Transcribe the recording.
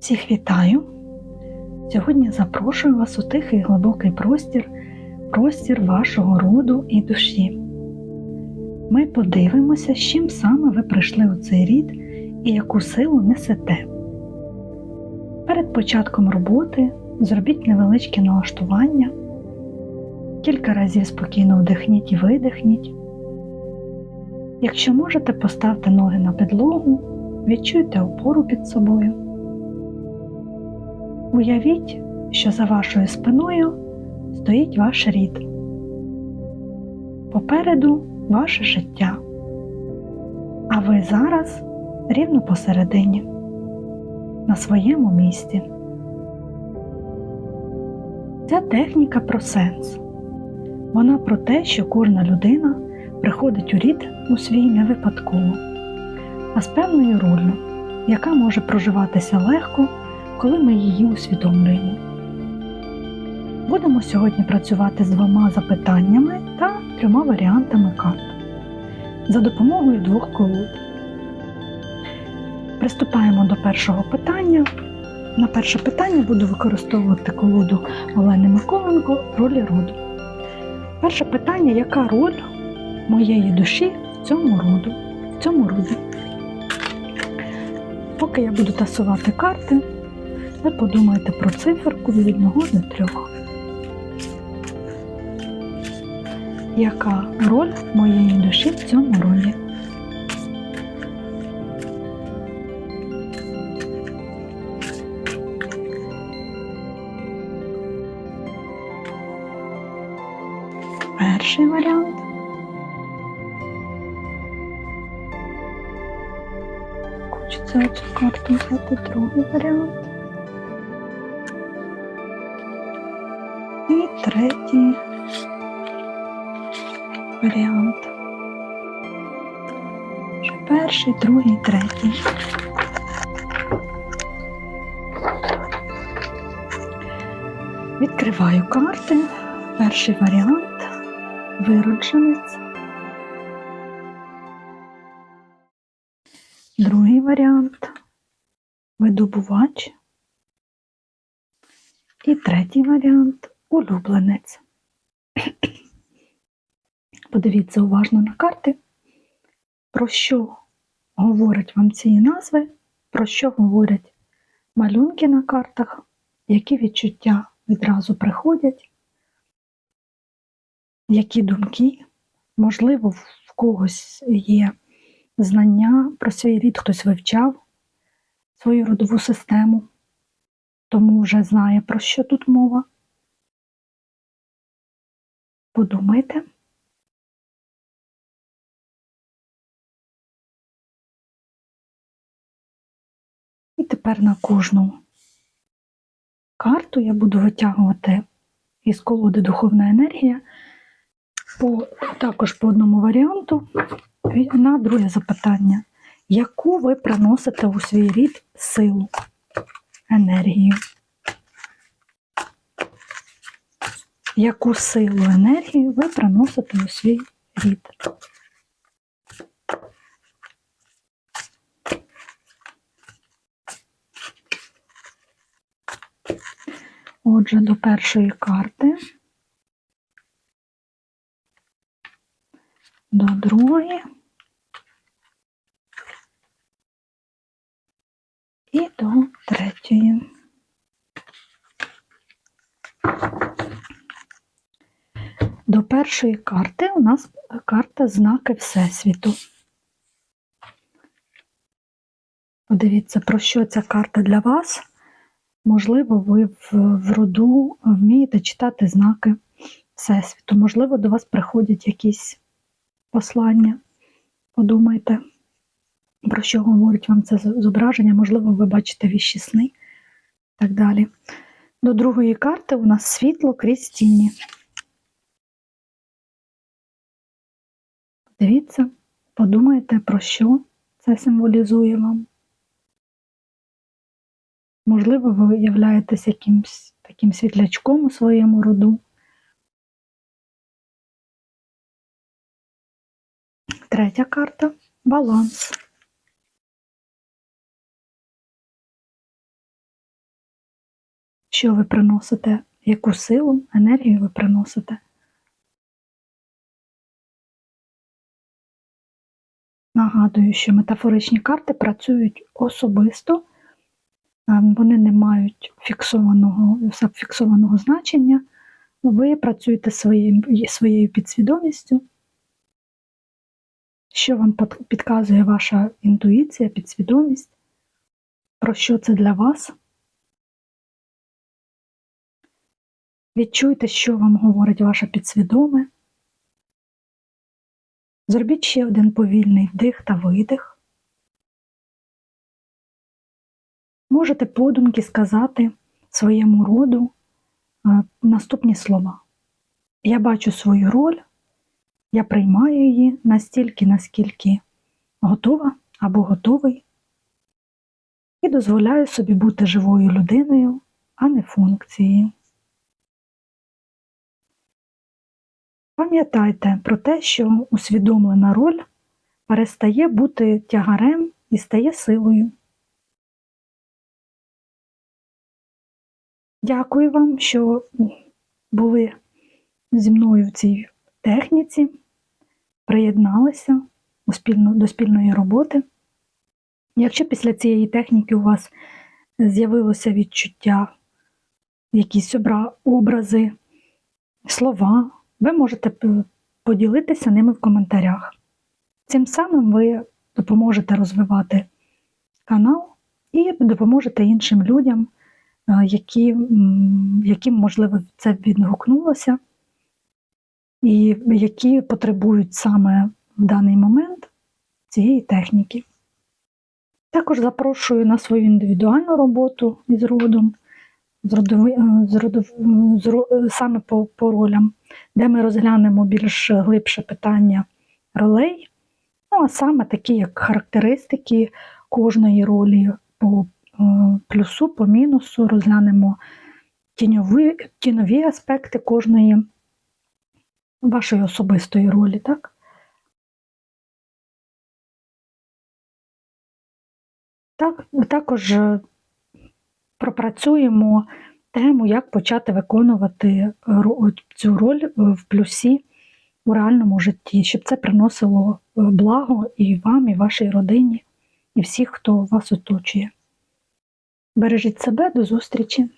Всіх вітаю! Сьогодні запрошую вас у тихий глибокий простір, простір вашого роду і душі. Ми подивимося, з чим саме ви прийшли у цей рід і яку силу несете. Перед початком роботи зробіть невеличке налаштування, кілька разів спокійно вдихніть і видихніть. Якщо можете, поставте ноги на підлогу, відчуйте опору під собою. Уявіть, що за вашою спиною стоїть ваш рід. Попереду ваше життя. А ви зараз рівно посередині, на своєму місці. Ця техніка про сенс. Вона про те, що кожна людина приходить у рід у свій не випадково, а з певною роллю, яка може проживатися легко коли ми її усвідомлюємо. Будемо сьогодні працювати з двома запитаннями та трьома варіантами карт за допомогою двох колод. Приступаємо до першого питання. На перше питання буду використовувати колоду Олени Миколенко ролі роду. Перше питання: яка роль моєї душі в цьому роду? В цьому роді? Поки я буду тасувати карти, ви подумайте про циферку від 1 до 3. Яка роль моєї душі в цьому ролі? Перший варіант. Хочеться оцю карту взяти другий варіант. Третій варіант. Вже Перший, другий, третій. Відкриваю карти. Перший варіант виродженець. Другий варіант видобувач. І третій варіант улюбленець. Подивіться уважно на карти, про що говорять вам ці назви, про що говорять малюнки на картах, які відчуття відразу приходять, які думки, можливо, в когось є знання про свій рід, хтось вивчав свою родову систему тому вже знає, про що тут мова. Подумайте. І тепер на кожну карту я буду витягувати із колоди Духовна енергія по, також по одному варіанту на друге запитання. Яку ви приносите у свій рід силу? енергію. Яку силу енергію ви приносите у свій рід? Отже, до першої карти, до другої. і до третьої. До першої карти у нас карта знаки Всесвіту. Подивіться, про що ця карта для вас. Можливо, ви в, в роду вмієте читати знаки Всесвіту. Можливо, до вас приходять якісь послання. Подумайте про що говорить вам це зображення, можливо, ви бачите віщі сни і так далі. До другої карти у нас світло крізь тіні. Дивіться, подумайте, про що це символізує вам. Можливо, ви являєтесь якимсь таким світлячком у своєму роду. Третя карта баланс. що ви приносите, яку силу, енергію ви приносите. Нагадую, що метафоричні карти працюють особисто, е, вони не мають фіксованого, фіксованого значення. Ви працюєте своїм, своєю підсвідомістю, що вам підказує ваша інтуїція, підсвідомість, про що це для вас. Відчуйте, що вам говорить ваше підсвідоме. Зробіть ще один повільний вдих та видих. Можете подумки сказати своєму роду е, наступні слова. Я бачу свою роль, я приймаю її настільки, наскільки готова або готовий, і дозволяю собі бути живою людиною, а не функцією. Пам'ятайте про те, що усвідомлена роль перестає бути тягарем і стає силою. Дякую вам, що були зі мною в цій техніці, приєдналися до спільної роботи. Якщо після цієї техніки у вас з'явилося відчуття, якісь образи, слова, ви можете поділитися ними в коментарях. Цим самим ви допоможете розвивати канал і допоможете іншим людям, е, які, яким, можливо, це відгукнулося, і які потребують саме в даний момент цієї техніки. Також запрошую на свою індивідуальну роботу із родом, з родови, е, з родов, з е, саме по, по ролям, де ми розглянемо більш глибше питання ролей, ну а саме такі, як характеристики кожної ролі по е, плюсу, по мінусу, розглянемо тіньові, тінові аспекти кожної вашої особистої ролі, так? Так, також пропрацюємо тему, як почати виконувати цю роль е, в плюсі у реальному житті, щоб це приносило е, благо і вам, і вашій родині, і всіх, хто вас оточує. Бережіть себе, до зустрічі!